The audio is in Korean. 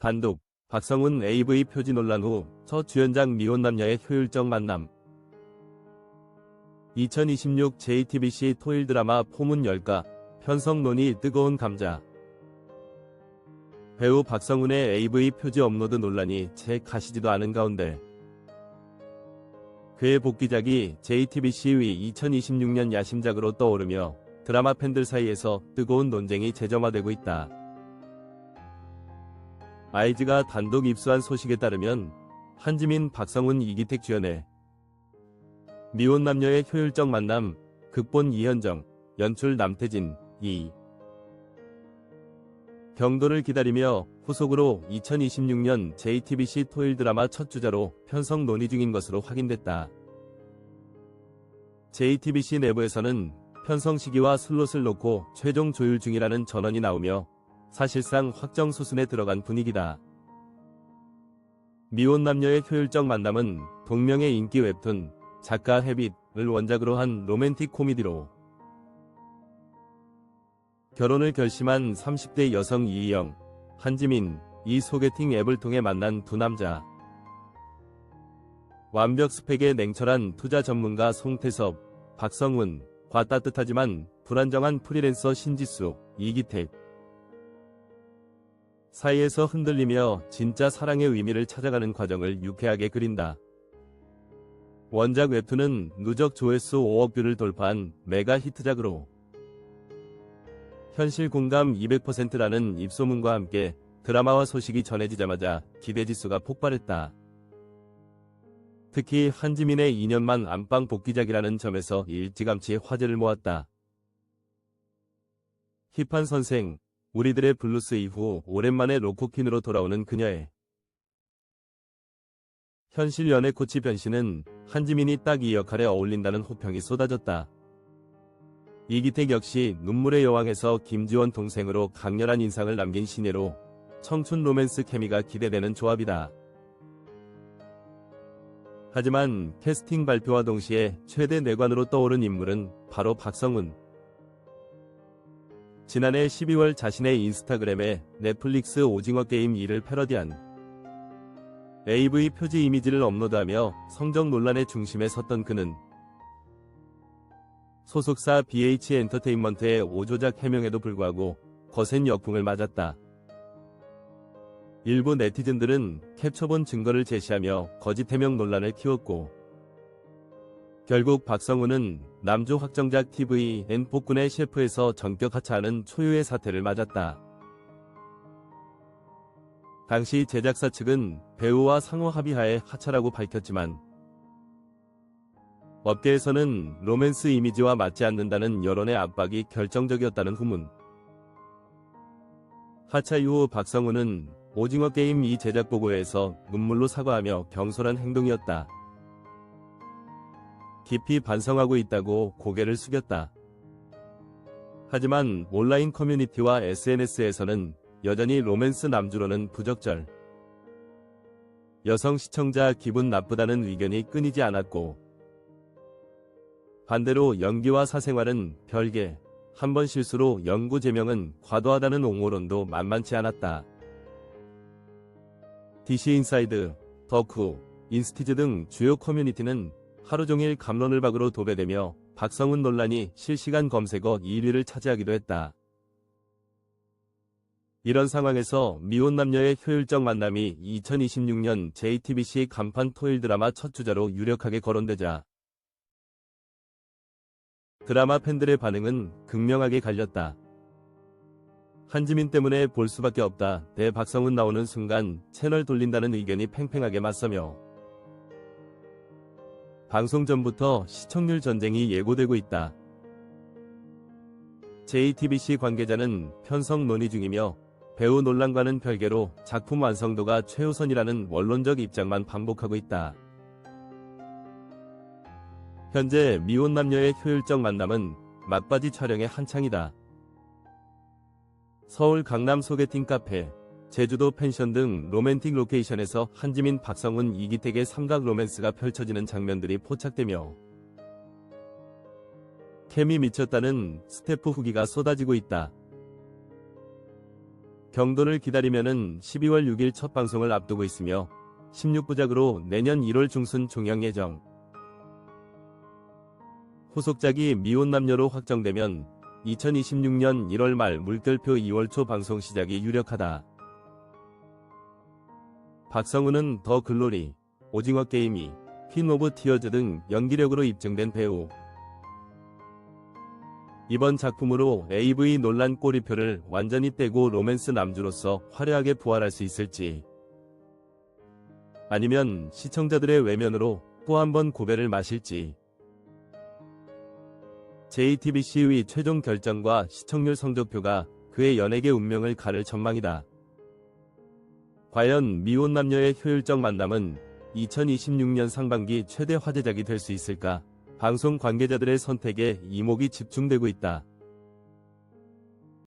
단독 박성훈 AV 표지 논란 후첫 주연장 미혼 남녀의 효율적 만남 2026 JTBC 토일 드라마 포문 열까 편성 논의 뜨거운 감자 배우 박성훈의 AV 표지 업로드 논란이 채 가시지도 않은 가운데 그의 복귀작이 JTBC의 2026년 야심작으로 떠오르며 드라마 팬들 사이에서 뜨거운 논쟁이 재점화되고 있다. 아이즈가 단독 입수한 소식에 따르면 한지민, 박성훈, 이기택 주연의 미혼 남녀의 효율적 만남, 극본 이현정, 연출 남태진, 이 경도를 기다리며 후속으로 2026년 JTBC 토일 드라마 첫 주자로 편성 논의 중인 것으로 확인됐다. JTBC 내부에서는 편성 시기와 슬롯을 놓고 최종 조율 중이라는 전언이 나오며 사실상 확정 수순에 들어간 분위기다. 미혼 남녀의 효율적 만남은 동명의 인기 웹툰 작가 헤빗을 원작으로 한 로맨틱 코미디로 결혼을 결심한 30대 여성 이희영, 한지민, 이 소개팅 앱을 통해 만난 두 남자. 완벽 스펙의 냉철한 투자 전문가 송태섭, 박성훈, 과 따뜻하지만 불안정한 프리랜서 신지수, 이기택. 사이에서 흔들리며 진짜 사랑의 의미를 찾아가는 과정을 유쾌하게 그린다. 원작 웹툰은 누적 조회수 5억 뷰를 돌파한 메가 히트작으로 현실 공감 200%라는 입소문과 함께 드라마와 소식이 전해지자마자 기대 지수가 폭발했다. 특히 한지민의 2년만 안방 복귀작이라는 점에서 일찌감치 화제를 모았다. 힙한 선생, 우리들의 블루스 이후 오랜만에 로코퀸으로 돌아오는 그녀의 현실 연애 코치 변신은 한지민이 딱 이 역할에 어울린다는 호평이 쏟아졌다. 이기택 역시 눈물의 여왕에서 김지원 동생으로 강렬한 인상을 남긴 신예로 청춘 로맨스 케미가 기대되는 조합이다. 하지만 캐스팅 발표와 동시에 최대 내관으로 떠오른 인물은 바로 박성훈. 지난해 12월 자신의 인스타그램에 넷플릭스 오징어 게임 2를 패러디한 AV 표지 이미지를 업로드하며 성적 논란의 중심에 섰던 그는 소속사 BH 엔터테인먼트의 5조작 해명에도 불구하고 거센 역풍을 맞았다. 일부 네티즌들은 캡처본 증거를 제시하며 거짓 해명 논란을 키웠고 결국 박성훈은 남조 확정작 TVN 복군의 셰프에서 전격 하차하는 초유의 사태를 맞았다. 당시 제작사 측은 배우와 상호 합의하에 하차라고 밝혔지만 업계에서는 로맨스 이미지와 맞지 않는다는 여론의 압박이 결정적이었다는 후문. 하차 이후 박성훈은 오징어 게임 이 제작 보고에서 눈물로 사과하며 경솔한 행동이었다. 깊이 반성하고 있다고 고개를 숙였다. 하지만 온라인 커뮤니티와 SNS에서는 여전히 로맨스 남주로는 부적절. 여성 시청자 기분 나쁘다는 의견이 끊이지 않았고 반대로 연기와 사생활은 별개, 한 번 실수로 연구 제명은 과도하다는 옹호론도 만만치 않았다. DC 인사이드, 덕후, 인스티즈 등 주요 커뮤니티는 하루 종일 감론을 박으로 도배되며 박성훈 논란이 실시간 검색어 1위를 차지하기도 했다. 이런 상황에서 미혼 남녀의 효율적 만남이 2026년 JTBC 간판 토일 드라마 첫 주자로 유력하게 거론되자 드라마 팬들의 반응은 극명하게 갈렸다. 한지민 때문에 볼 수밖에 없다. 대 박성훈 나오는 순간 채널 돌린다는 의견이 팽팽하게 맞서며 방송 전부터 시청률 전쟁이 예고되고 있다. JTBC 관계자는 편성 논의 중이며 배우 논란과는 별개로 작품 완성도가 최우선이라는 원론적 입장만 반복하고 있다. 현재 미혼 남녀의 효율적 만남은 맞바지 촬영의 한창이다. 서울 강남 소개팅 카페, 제주도 펜션 등 로맨틱 로케이션에서 한지민 박성훈 이기택의 삼각 로맨스가 펼쳐지는 장면들이 포착되며 캠이 미쳤다는 스태프 후기가 쏟아지고 있다. 경도를 기다리면은 12월 6일 첫 방송을 앞두고 있으며 16부작으로 내년 1월 중순 종영 예정. 후속작이 미혼 남녀로 확정되면 2026년 1월 말 물결표 2월 초 방송 시작이 유력하다. 박성우는 더 글로리, 오징어 게임이, 퀸 오브 티어즈 등 연기력으로 입증된 배우. 이번 작품으로 AV 논란 꼬리표를 완전히 떼고 로맨스 남주로서 화려하게 부활할 수 있을지. 아니면 시청자들의 외면으로 또 한 번 고배를 마실지. JTBC의 최종 결정과 시청률 성적표가 그의 연예계 운명을 가를 전망이다. 과연 미혼 남녀의 효율적 만남은 2026년 상반기 최대 화제작이 될 수 있을까? 방송 관계자들의 선택에 이목이 집중되고 있다.